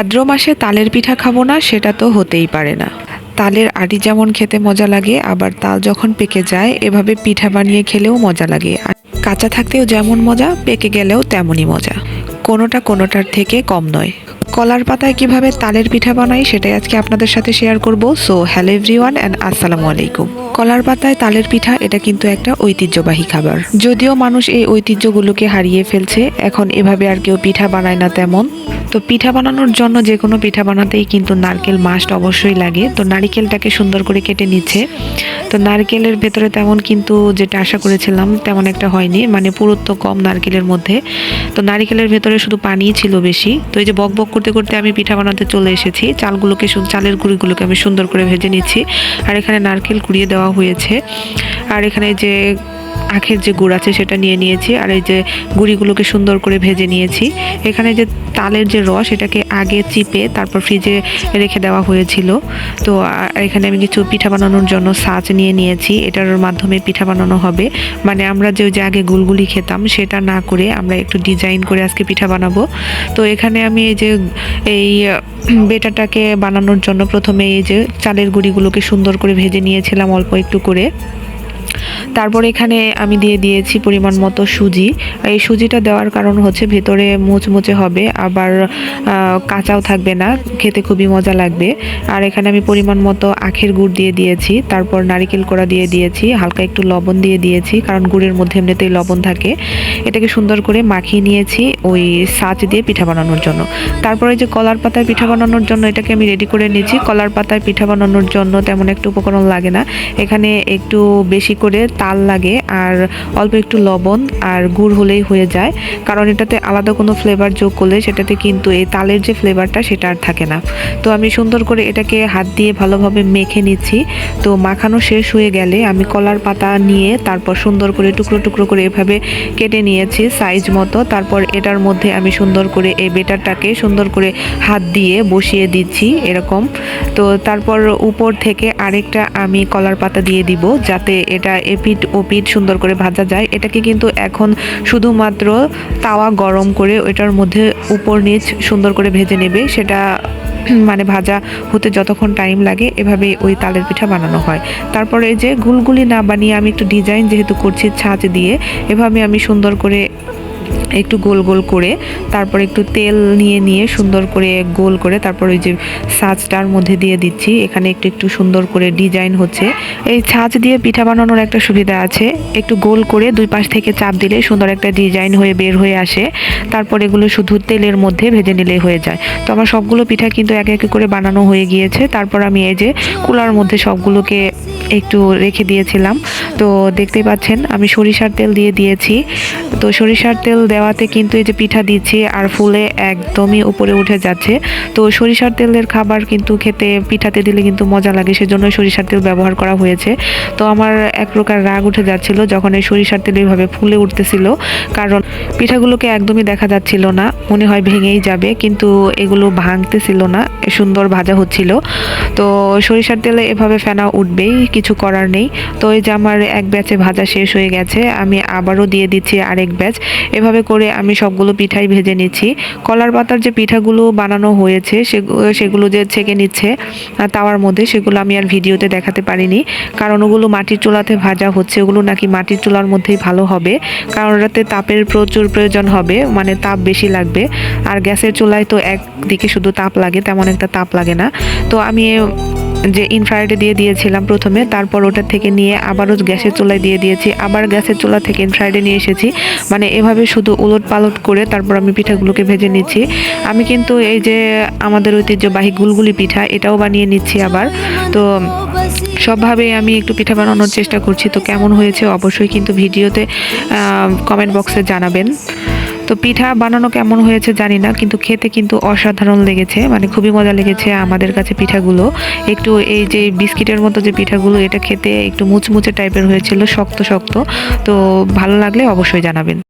ভাদ্র মাসে তালের পিঠা খাব না, সেটা তো হতেই পারে না। তালের আটি যেমন খেতে মজা লাগে, আবার তাল যখন পেকে যায়, এভাবে পিঠা বানিয়ে খেলেও মজা লাগে। আর কাঁচা থাকতেও যেমন মজা, পেকে গেলেও তেমনই মজা। কোনোটা কোনোটার থেকে কম নয়। কলার পাতায় কীভাবে তালের পিঠা বানাই, সেটাই আজকে আপনাদের সাথে শেয়ার করব। সো হ্যালো এভরিওয়ান অ্যান্ড আসসালামু আলাইকুম। কলার পাতায় তালের পিঠা, এটা কিন্তু একটা ঐতিহ্যবাহী খাবার। যদিও মানুষ এই ঐতিহ্যগুলোকে হারিয়ে ফেলছে, এখন এভাবে আর কেউ পিঠা বানায় না তেমন। তো পিঠা বানানোর জন্য যে কোনো পিঠা বানাতেই কিন্তু নারকেল মাস্ট অবশ্যই লাগে। তো নারিকেলটাকে সুন্দর করে কেটে নিচ্ছে। তো নারকেলের ভেতরে তেমন কিন্তু যেটা আশা করেছিলাম, তেমন একটা হয়নি। মানে পুরুত্ব কম নারকেলের মধ্যে। তো নারিকেলের ভেতরে শুধু পানিই ছিল বেশি। তো এই যে বক বক করতে করতে আমি পিঠা বানাতে চলে এসেছি। চালগুলোকে চালের গুঁড়িগুলোকে আমি সুন্দর করে ভেজে নিচ্ছি। আর এখানে নারকেল কুড়িয়ে দেওয়া হয়েছে। আর এখানে যে আখের যে গুড় আছে সেটা নিয়ে নিয়েছি আর এই যে গুড়িগুলোকে সুন্দর করে ভেজে নিয়েছি। এখানে যে তালের যে রস এটাকে আগে চিপে তারপর ফ্রিজে রেখে দেওয়া হয়েছিল। তো এখানে আমি কিছু পিঠা বানানোর জন্য সাজ নিয়ে নিয়েছি। এটার মাধ্যমে পিঠা বানানো হবে। মানে আমরা যে যে আগে গুলগুলি খেতাম সেটা না করে আমরা একটু ডিজাইন করে আজকে পিঠা বানাবো। তো, এখানে আমি এই যে এই বেটাটাকে বানানোর জন্য প্রথমে এই যে চালের গুঁড়িগুলোকে সুন্দর করে ভেজে নিয়েছিলাম অল্প একটু করে। তারপর এখানে আমি দিয়ে দিয়েছি পরিমাণ মতো সুজি। এই সুজিটা দেওয়ার কারণ হচ্ছে ভেতরে মুচমুচে হবে, আবার কাঁচাও থাকবে না, খেতে খুবই মজা লাগবে। আর এখানে আমি পরিমাণ মতো আখের গুড় দিয়ে দিয়েছি, তারপর নারিকেল কোড়া দিয়ে দিয়েছি, হালকা একটু লবণ দিয়ে দিয়েছি, কারণ গুড়ের মধ্যে এমনিতেই লবণ থাকে। এটাকে সুন্দর করে মাখিয়ে নিয়েছি ওই সাজ দিয়ে পিঠা বানানোর জন্য। তারপরে যে কলার পাতায় পিঠা বানানোর জন্য এটাকে আমি রেডি করে নিয়েছি। কলার পাতায় পিঠা বানানোর জন্য তেমন একটু উপকরণ লাগে না। এখানে একটু বেশি করে তাল লাগে আর অল্প একটু লবণ আর গুড় হলেই হয়ে যায়। কারণ এটাতে আলাদা কোনো ফ্লেভার যোগ করলে সেটাতে কিন্তু এই তালের যে ফ্লেভারটা সেটা আর থাকে না। তো আমি সুন্দর করে এটাকে হাত দিয়ে ভালোভাবে মেখে নিচ্ছি। তো মাখানো শেষ হয়ে গেলে আমি কলার পাতা নিয়ে তারপর সুন্দর করে টুকরো টুকরো করে এভাবে কেটে নিয়েছি সাইজ মতো। তারপর এটার মধ্যে আমি সুন্দর করে এই বেটারটাকে সুন্দর করে হাত দিয়ে বসিয়ে দিচ্ছি এরকম। তো তারপর উপর থেকে আরেকটা আমি কলার পাতা দিয়ে দিব যাতে এটা এপিট ওপিট সুন্দর করে ভাজা যায়। এটাকে কিন্তু এখন শুধুমাত্র তাওয়া গরম করে ওইটার মধ্যে উপর নিচ সুন্দর করে ভেজে নেবে। সেটা মানে ভাজা হতে যতক্ষণ টাইম লাগে এভাবে ওই তালের পিঠা বানানো হয়। তারপরে এই যে গুলগুলি না বানিয়ে আমি একটু ডিজাইন যেহেতু করছি ছাঁচ দিয়ে, এভাবে আমি সুন্দর করে একটু গোল গোল করে তারপর একটু তেল নিয়ে নিয়ে সুন্দর করে গোল করে তারপর ওই যে ছাঁচটার মধ্যে দিয়ে দিচ্ছি। এখানে একটু একটু সুন্দর করে ডিজাইন হচ্ছে। এই ছাঁচ দিয়ে পিঠা বানানোর একটা সুবিধা আছে। একটু গোল করে দুই পাশ থেকে চাপ দিলে সুন্দর একটা ডিজাইন হয়ে, বের হয়ে আসে। তারপর এগুলো শুধু তেলের মধ্যে ভেজে নিলেই হয়ে যায়। তো আমার সবগুলো পিঠা কিন্তু একে একে করে বানানো হয়ে গিয়েছে। তারপর আমি এই যে কুলার মধ্যে সবগুলোকে একটু রেখে দিয়েছিলাম। তো দেখতেই পাচ্ছেন, আমি সরিষার তেল দিয়ে দিয়েছি। তো সরিষার তেল দেওয়াতে কিন্তু এই যে পিঠা দিচ্ছি আর ফুলে একদমই উপরে উঠে যাচ্ছে। তো সরিষার তেলের খাবার কিন্তু খেতে, পিঠাতে দিলে কিন্তু মজা লাগে, সেজন্য সরিষার তেল ব্যবহার করা হয়েছে। তো আমার এক প্রকার রাগ উঠে যাচ্ছিল যখন এই সরিষার তেল এইভাবে ফুলে উঠতেছিল, কারণ পিঠাগুলোকে একদমই দেখা যাচ্ছিল না, মনে হয় ভেঙেই যাবে, কিন্তু এগুলো ভাঙতেছিল না, সুন্দর ভাজা হচ্ছিল। তো সরিষার তেলে এভাবে ফেনা উঠবেই কিছু করার নেই। তো এই যে আমার এক ব্যাচে ভাজা শেষ হয়ে গেছে, আমি আবারও দিয়ে দিচ্ছি আরেক ব্যাচ। এভাবে করে আমি সবগুলো পিঠাই ভেজে নিচ্ছি। কলার পাতার যে পিঠাগুলো বানানো হয়েছে সেগুলো যে ছেঁকে নিচ্ছে তাওয়ার মধ্যে, সেগুলো আমি আর ভিডিওতে দেখাতে পারিনি। কারণ ওগুলো মাটির চুলাতে ভাজা হচ্ছে, ওগুলো নাকি মাটির চুলার মধ্যেই ভালো হবে। কারণ ওটাতে তাপের প্রচুর প্রয়োজন হবে মানে তাপ বেশি লাগবে। আর গ্যাসের চুলায় তো একদিকে শুধু তাপ লাগে, তেমন একটা তাপ লাগে না। তো আমি যে ইনফ্রারেডে দিয়ে দিয়েছিলাম প্রথমে, তারপর ওটা থেকে নিয়ে আবারও গ্যাসের চুলায় দিয়ে দিয়েছি। আবার গ্যাসের চুলা থেকে ইনফ্রারেডে নিয়ে এসেছি। মানে এভাবে শুধু উলট পালট করে তারপর আমি পিঠাগুলোকে ভেজে নিচ্ছি। আমি কিন্তু এই যে আমাদের ঐতিহ্যবাহী গুলগুলি পিঠা, এটাও বানিয়ে নিচ্ছি আবার। তো সবভাবে আমি একটু পিঠা বানানোর চেষ্টা করছি। তো কেমন হয়েছে অবশ্যই কিন্তু ভিডিওতে কমেন্ট বক্সে জানাবেন। তো পিঠা বানানো কেমন হয়েছে জানি না, কিন্তু খেতে কিন্তু অসাধারণ লেগেছে। মানে খুবই মজা লেগেছে আমাদের কাছে পিঠাগুলো। একটু এই যে বিস্কিটের মতো যে পিঠাগুলো, এটা খেতে একটু মুচমুচে টাইপের হয়েছিল, শক্ত শক্ত। তো ভালো লাগলে অবশ্যই জানাবেন।